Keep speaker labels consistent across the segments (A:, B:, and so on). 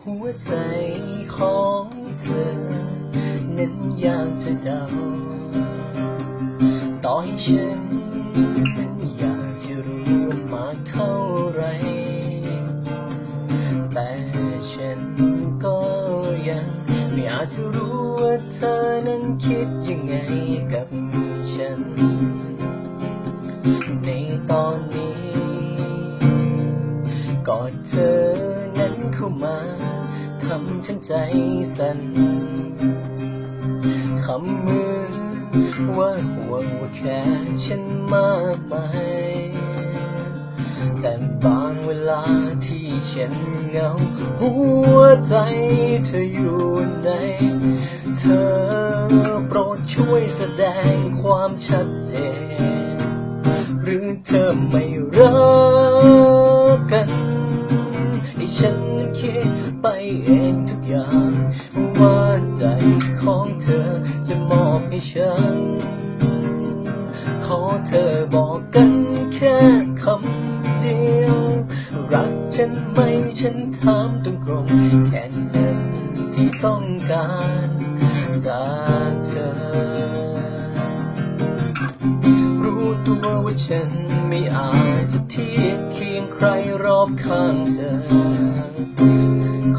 A: หัวใจของเธอ นั้นอยากจะเดา ต่อให้ฉันนั้นอยากจะรู้มากเท่าไร แต่ฉันก็ยังไม่อาจจะรู้ว่าเธอนั้นคิดยังไงกับฉัน ในตอนนี้กอดเธอ เข้ามาทำฉันใจสั่นทำมือว่าห่วงว่าแค่ฉันมากมายแต่บางเวลาที่ฉันเหงา หัวใจเธออยู่ไหน เธอโปรดช่วยแสดงความชัดเจน หรือเธอไม่รักกันให้ฉัน คิดไปเองทุกอย่างว่าใจของเธอจะมอบให้ฉัน ขอเธอบอกกันแค่คำเดียว รักฉันไหมฉันถามตรงตรงๆแค่นั้นที่ต้องการจากเธอ รู้ตัวว่าฉันไม่อาจจะเทียบเคียงใครรอบข้างเธอ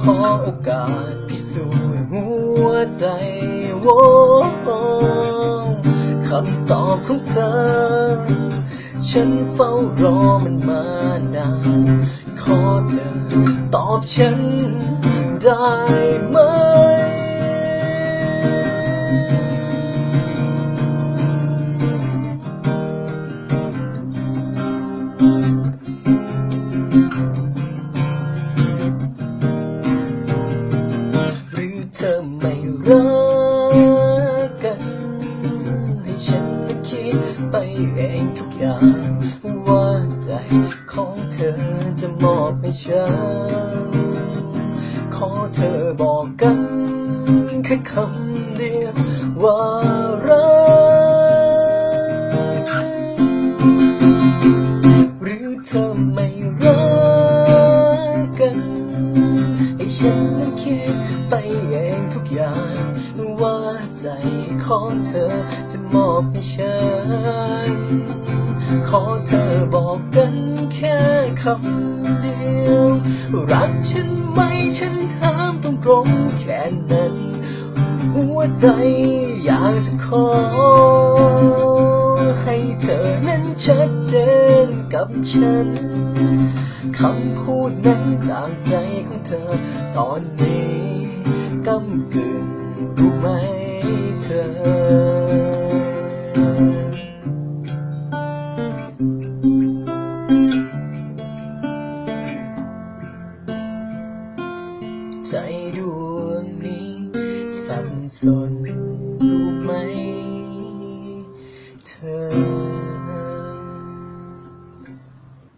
A: ขอโอกาสพิสูจน์หัวใจโว้คำตอบของเธอ ฉันเฝ้ารอมันมานาน ขอเธอตอบฉันได้ไหม ไม่รักกัน ให้ฉันไปคิดไปเองทุกอย่าง ว่าใจของเธอจะมอบให้ฉัน ขอเธอบอกกันแค่คำเดียวว่ารัก หรือเธอไม่รักกัน ให้ฉันนั้นคิดไปเอง อย่างว่าใจของเธอจะมอบให้ฉัน ขอเธอบอกกันแค่คำเดียว รักฉันไหมฉันถามตรงๆแค่นั้น หัวใจอยากจะขอ ให้เธอนั้นชัดเจนกับฉันคำพูดนั้นจากใจของเธอตอนนี้ กำกึ่งรู้ไหมเธอ ใจดวงนี้สับสน